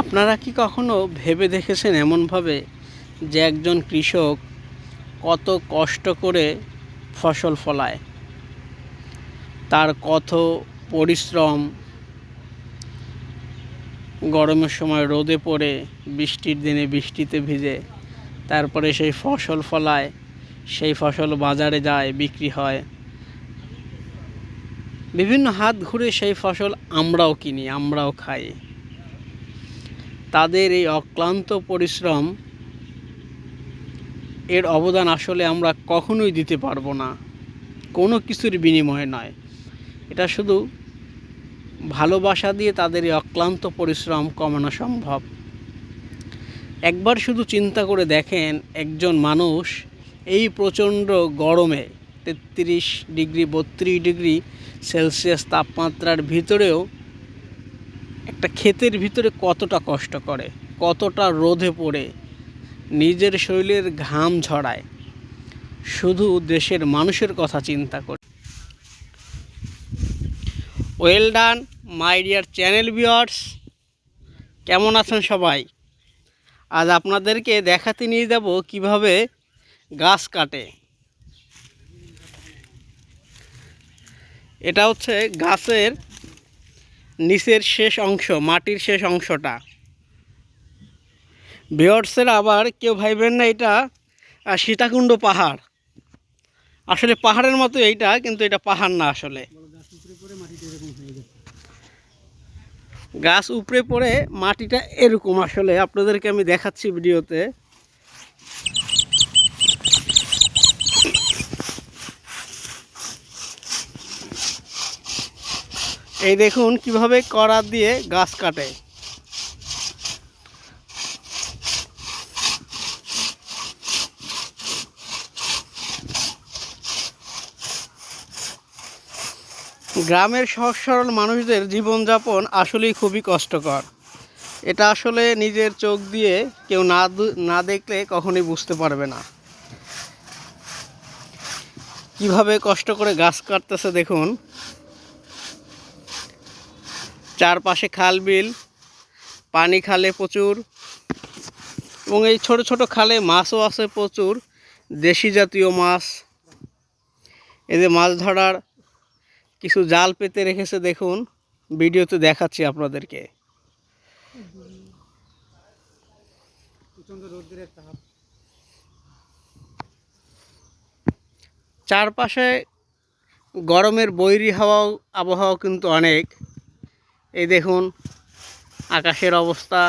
আপনারা কি কখনো ভেবে দেখেছেন এমনভাবে যে একজন কৃষক কত কষ্ট করে ফসল ফলায়? তার কত পরিশ্রম গরমের সময় রোদে পড়ে, বৃষ্টির দিনে বৃষ্টিতে ভিজে, তারপরে সেই ফসল ফলায়, সেই ফসল বাজারে যায়, বিক্রি হয়। বিভিন্ন হাত ঘুরে সেই ফসল আমরাও কিনি, আমরাও খাই। তাদের এই অক্লান্ত পরিশ্রম, এর অবদান আসলে আমরা কখনোই দিতে পারব না। কোনো কিছুর বিনিময়ে নয়। এটা শুধু ভালোবাসা দিয়ে তাদের এই অক্লান্ত পরিশ্রম কমানো সম্ভব। একবার শুধু চিন্তা করে দেখেন, একজন মানুষ এই প্রচণ্ড গরমে তেত্রিশ ডিগ্রি, বত্রিশ ডিগ্রি সেলসিয়াস তাপমাত্রার ভিতরেও একটা ক্ষেতের ভিতরে কতটা কষ্ট করে, কতটা রোদে পড়ে, নিজের শরীরের ঘাম ঝরায়, শুধু দেশের মানুষের কথা চিন্তা করে। Well done my dear channel viewers কেমন আছেন সবাই? আজ আপনাদেরকে দেখাতে নিয়ে যাব কীভাবে গাছ কাটে। এটা হচ্ছে গাছের নিচের শেষ অংশ, মাটির শেষ অংশটা। ভিওর্সের আবার কেউ ভাইবেন না এটা সীতাকুণ্ড পাহাড়। আসলে পাহাড়ের মতো এইটা, কিন্তু এটা পাহাড় না আসলে। গাছ উপরে পড়ে মাটিটা এরকম আসলে। আপনাদেরকে আমি দেখাচ্ছি ভিডিওতে। এই দেখুন কীভাবে করাত দিয়ে গাছ কাটে। গ্রামের সহজ সরল মানুষদের জীবনযাপন আসলেই খুবই কষ্টকর। এটা আসলে নিজের চোখ দিয়ে কেউ না না দেখলে কখনোই বুঝতে পারবে না। কীভাবে কষ্ট করে গাছ কাটতেছে দেখুন। চারপাশে খাল বিল, পানি খালে প্রচুর, এবং এই ছোট ছোট খালে মাছও আছে প্রচুর, দেশি জাতীয় মাছ এদের মাছ ধরার কিছু জাল পেতে রেখেছে, দেখুন, ভিডিওতে দেখাচ্ছি আপনাদেরকে। চারপাশে গরমের বৈরী হাওয়াও আবহাওয়া কিন্তু অনেক। এই দেখুন আকাশের অবস্থা।